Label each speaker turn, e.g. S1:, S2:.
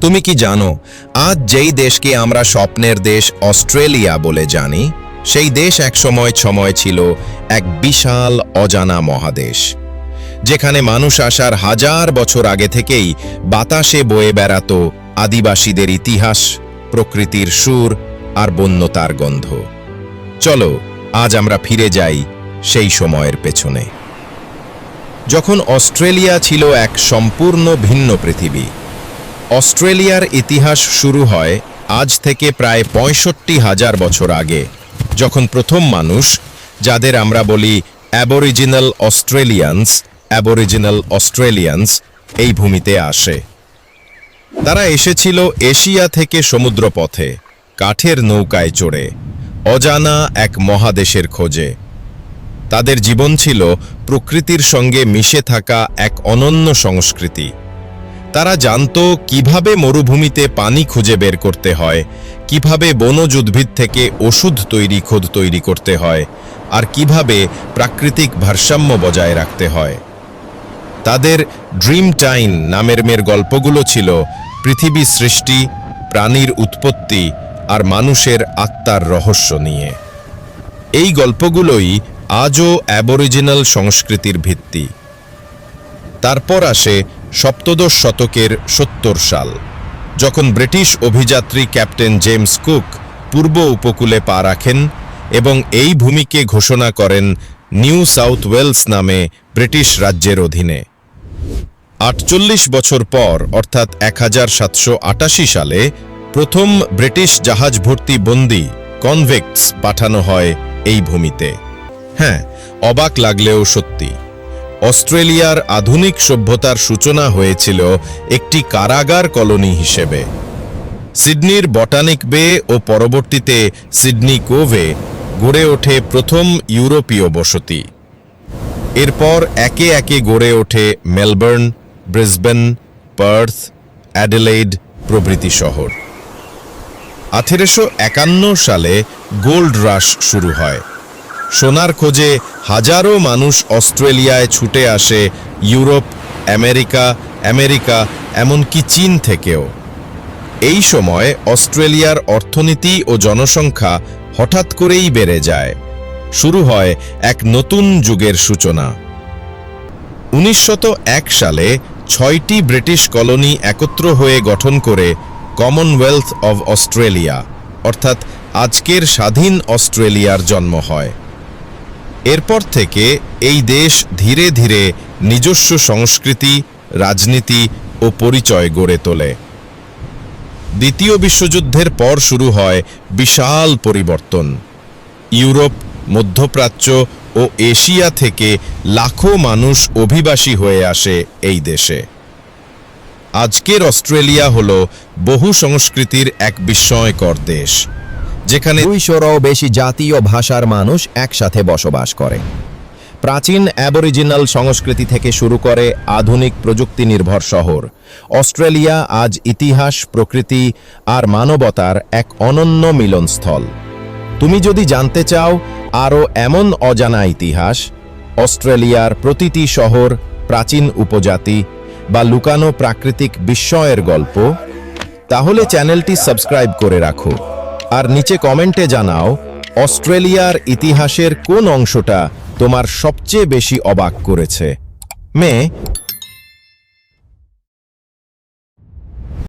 S1: তুমি কি জানো, আজ যেই দেশকে আমরা স্বপ্নের দেশ অস্ট্রেলিয়া বলে জানি, সেই দেশ একসময় সময় ছিল এক বিশাল অজানা মহাদেশ, যেখানে মানুষ আসার হাজার বছর আগে থেকেই বাতাসে বয়ে বেড়াতো আদিবাসীদের ইতিহাস, প্রকৃতির সুর আর বন্যতার গন্ধ। চলো, আজ আমরা ফিরে যাই সেই সময়ের পেছনে। যখন অস্ট্রেলিয়া ছিল এক সম্পূর্ণ ভিন্ন পৃথিবী অস্ট্রেলিয়ার ইতিহাস শুরু হয় আজ থেকে প্রায় পঁয়ষট্টি হাজার বছর আগে, যখন প্রথম মানুষ, যাদের আমরা বলি অ্যাবরিজিনাল অস্ট্রেলিয়ান্স অ্যাবরিজিনাল অস্ট্রেলিয়ান্স এই ভূমিতে আসে। তারা এসেছিল এশিয়া থেকে সমুদ্রপথে, কাঠের নৌকায় চড়ে, অজানা এক মহাদেশের খোঁজে। তাদের জীবন ছিল প্রকৃতির সঙ্গে মিশে থাকা এক অনন্য সংস্কৃতি। তারা জানত কীভাবে মরুভূমিতে পানি খুঁজে বের করতে হয়, কীভাবে বনজ উদ্ভিদ থেকে ওষুধ তৈরি, খোদ তৈরি করতে হয়, আর কীভাবে প্রাকৃতিক ভারসাম্য বজায় রাখতে হয়। তাদের ড্রিম টাইন নামের মেয়ের গল্পগুলো ছিল পৃথিবী সৃষ্টি, প্রাণীর উৎপত্তি আর মানুষের আত্মার রহস্য নিয়ে। এই গল্পগুলোই আজও অ্যাবরিজিনাল সংস্কৃতির ভিত্তি। তারপর আসে সপ্তদশ শতকের সত্তর সাল, যখন ব্রিটিশ অভিযাত্রী ক্যাপ্টেন জেমস কুক পূর্ব উপকূলে পা রাখেন এবং এই ভূমিকে ঘোষণা করেন নিউ সাউথ ওয়েলস নামে ব্রিটিশ রাজ্যের অধীনে। আটচল্লিশ বছর পর, অর্থাৎ এক হাজার সাতশো আটাশি সালে, প্রথম ব্রিটিশ জাহাজ ভর্তি বন্দি কনভেক্টস পাঠানো হয় এই ভূমিতে। হ্যাঁ অবাক লাগলেও সত্যি। অস্ট্রেলিয়ার আধুনিক সভ্যতার সূচনা হয়েছিল একটি কারাগার কলোনি হিসেবে। সিডনির বটানিক বে ও পরবর্তীতে সিডনি কোভে গড়ে ওঠে প্রথম ইউরোপীয় বসতি। এরপর একে একে গড়ে ওঠে মেলবোর্ন, ব্রিসবেন, পার্থ, অ্যাডিলেইড প্রভৃতি শহর। আঠেরোশো একান্ন সালে গোল্ড রাশ শুরু হয়। সোনার খোঁজে হাজারো মানুষ অস্ট্রেলিয়ায় ছুটে আসে ইউরোপ, আমেরিকা আমেরিকা, এমনকি চীন থেকেও। এই সময় অস্ট্রেলিয়ার অর্থনীতি ও জনসংখ্যা হঠাৎ করেই বেড়ে যায়। শুরু হয় এক নতুন যুগের সূচনা। উনিশশত সালে ছয়টি ব্রিটিশ কলোনি একত্র হয়ে গঠন করে কমনওয়েলথ অব অস্ট্রেলিয়া অর্থাৎ আজকের স্বাধীন অস্ট্রেলিয়ার জন্ম হয়। এরপর থেকে এই দেশ ধীরে ধীরে নিজস্ব সংস্কৃতি, রাজনীতি ও পরিচয় গড়ে তোলে। দ্বিতীয় বিশ্বযুদ্ধের পর শুরু হয় বিশাল পরিবর্তন। ইউরোপ, মধ্যপ্রাচ্য ও এশিয়া থেকে লাখো মানুষ অভিবাসী হয়ে আসে এই দেশে। আজকের অস্ট্রেলিয়া হল বহু সংস্কৃতির এক বিস্ময়কর দেশ। যেখানে
S2: দুইশোরও বেশি জাতীয় ভাষার মানুষ একসাথে বসবাস করে। প্রাচীন অ্যাবরিজিনাল সংস্কৃতি থেকে শুরু করে আধুনিক প্রযুক্তি নির্ভর শহর, অস্ট্রেলিয়া আজ ইতিহাস, প্রকৃতি আর মানবতার এক অনন্য মিলনস্থল। তুমি যদি জানতে চাও আরও এমন অজানা ইতিহাস, অস্ট্রেলিয়ার প্রতিটি শহর, প্রাচীন উপজাতি বা লুকানো প্রাকৃতিক বিস্ময়ের গল্প, তাহলে চ্যানেলটি সাবস্ক্রাইব করে রাখো। আর নিচে কমেন্টে জানাও অস্ট্রেলিয়ার ইতিহাসের কোন অংশটা তোমার সবচেয়ে বেশি অবাক করেছে? মে